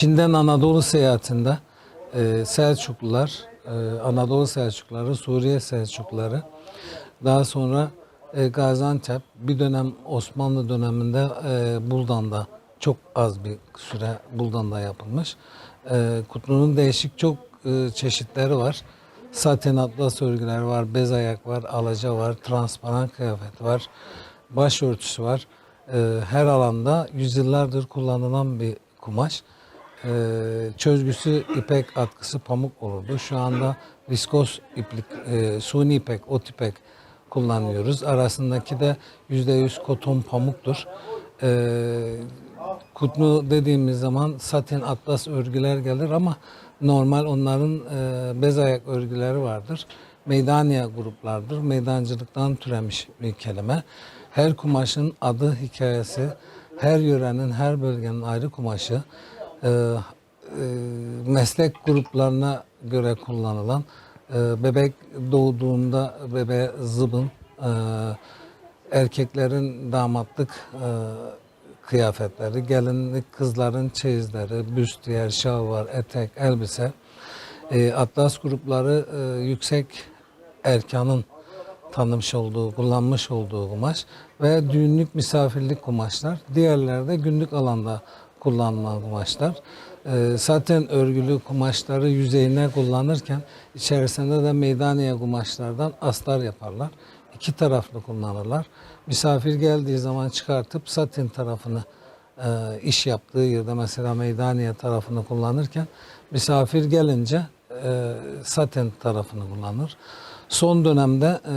Çin'den Anadolu seyahatinde e, Selçuklular, e, Anadolu Selçukluları, Suriye Selçukluları, daha sonra e, Gaziantep, bir dönem Osmanlı döneminde e, Buldan'da çok az bir süre Buldan'da yapılmış. E, Kutlu'nun değişik çok e, çeşitleri var. Saten atlas örgüler var, bez ayak var, alaca var, transparan kıyafet var, başörtüsü var. E, her alanda yüzyıllardır kullanılan bir kumaş. Ee, çözgüsü ipek atkısı pamuk olurdu. Şu anda viskos iplik, e, suni ipek, ot ipek kullanıyoruz. Arasındaki de yüzde yüz koton pamuktur. Ee, kutnu dediğimiz zaman satin atlas örgüler gelir ama normal onların e, bez ayak örgüleri vardır. Meydaniye gruplardır. Meydancılıktan türemiş bir kelime. Her kumaşın adı, hikayesi, her yörenin, her bölgenin ayrı kumaşı, e, e, meslek gruplarına göre kullanılan e, bebek doğduğunda bebe zıbın, e, erkeklerin damatlık e, kıyafetleri, gelinlik kızların çeyizleri, büstiyer, şalvar, etek, elbise, e, atlas grupları e, yüksek erkanın tanımış olduğu, kullanmış olduğu kumaş ve düğünlük misafirlik kumaşlar. Diğerleri de günlük alanda kullanılan kumaşlar. Ee, zaten örgülü kumaşları yüzeyine kullanırken içerisinde de meydaniye kumaşlardan astar yaparlar. İki taraflı kullanırlar. Misafir geldiği zaman çıkartıp satin tarafını e, iş yaptığı yerde mesela meydaniye tarafını kullanırken misafir gelince e, saten tarafını kullanır. Son dönemde e,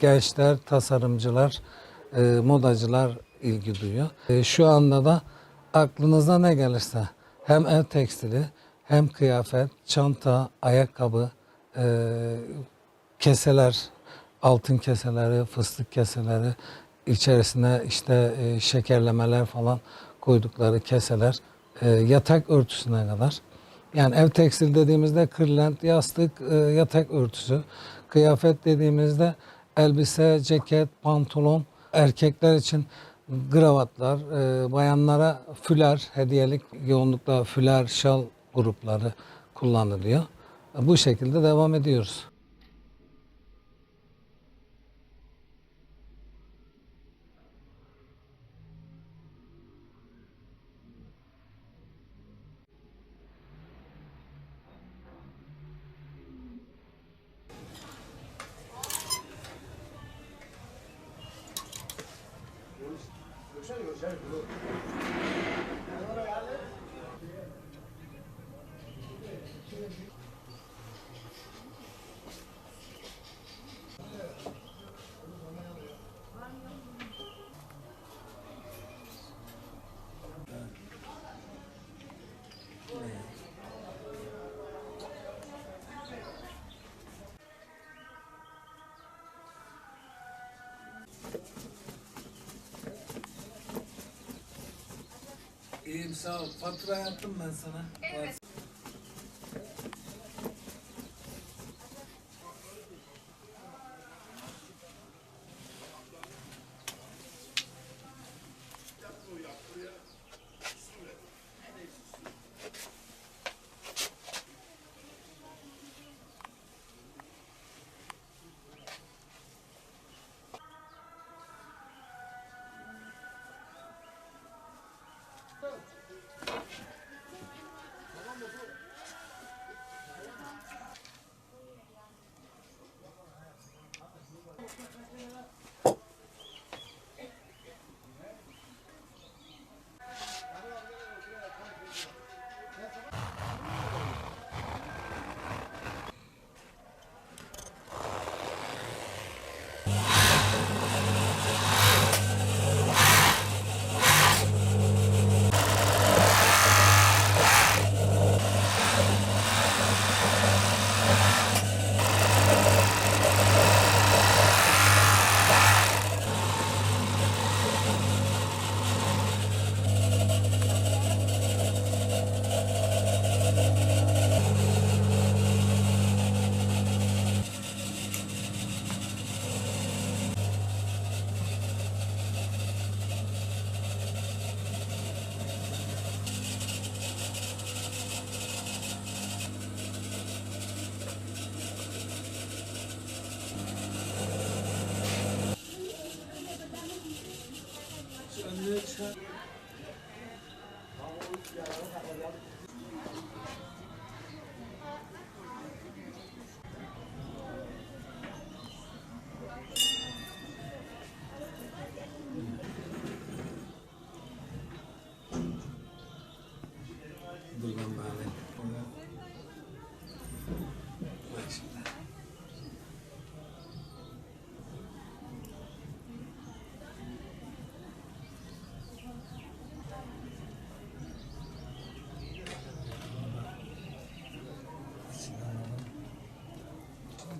gençler, tasarımcılar, e, modacılar ilgi duyuyor. E, şu anda da aklınıza ne gelirse hem ev tekstili hem kıyafet, çanta, ayakkabı, e, keseler, altın keseleri, fıstık keseleri, içerisine işte e, şekerlemeler falan koydukları keseler, e, yatak örtüsüne kadar. Yani ev tekstil dediğimizde kırlent, yastık, e, yatak örtüsü. Kıyafet dediğimizde elbise, ceket, pantolon. Erkekler için gravatlar, e, bayanlara füler, hediyelik yoğunlukla füler, şal grupları kullanılıyor. Bu şekilde devam ediyoruz. しゃるよしゃ。İyiyim sağ ol. Fatura yaptım ben sana. Evet. nước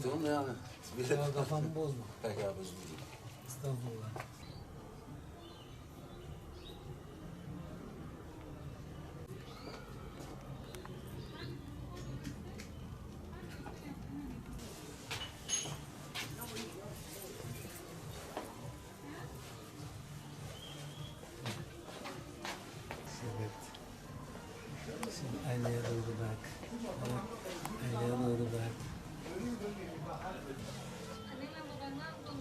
Tamam yani. Bir ya kafamı bozma. Peki abi bozma. Estağfurullah. Şimdi anneye doğru bak. Anneye doğru bak. Ανέλαβε το κανάλι των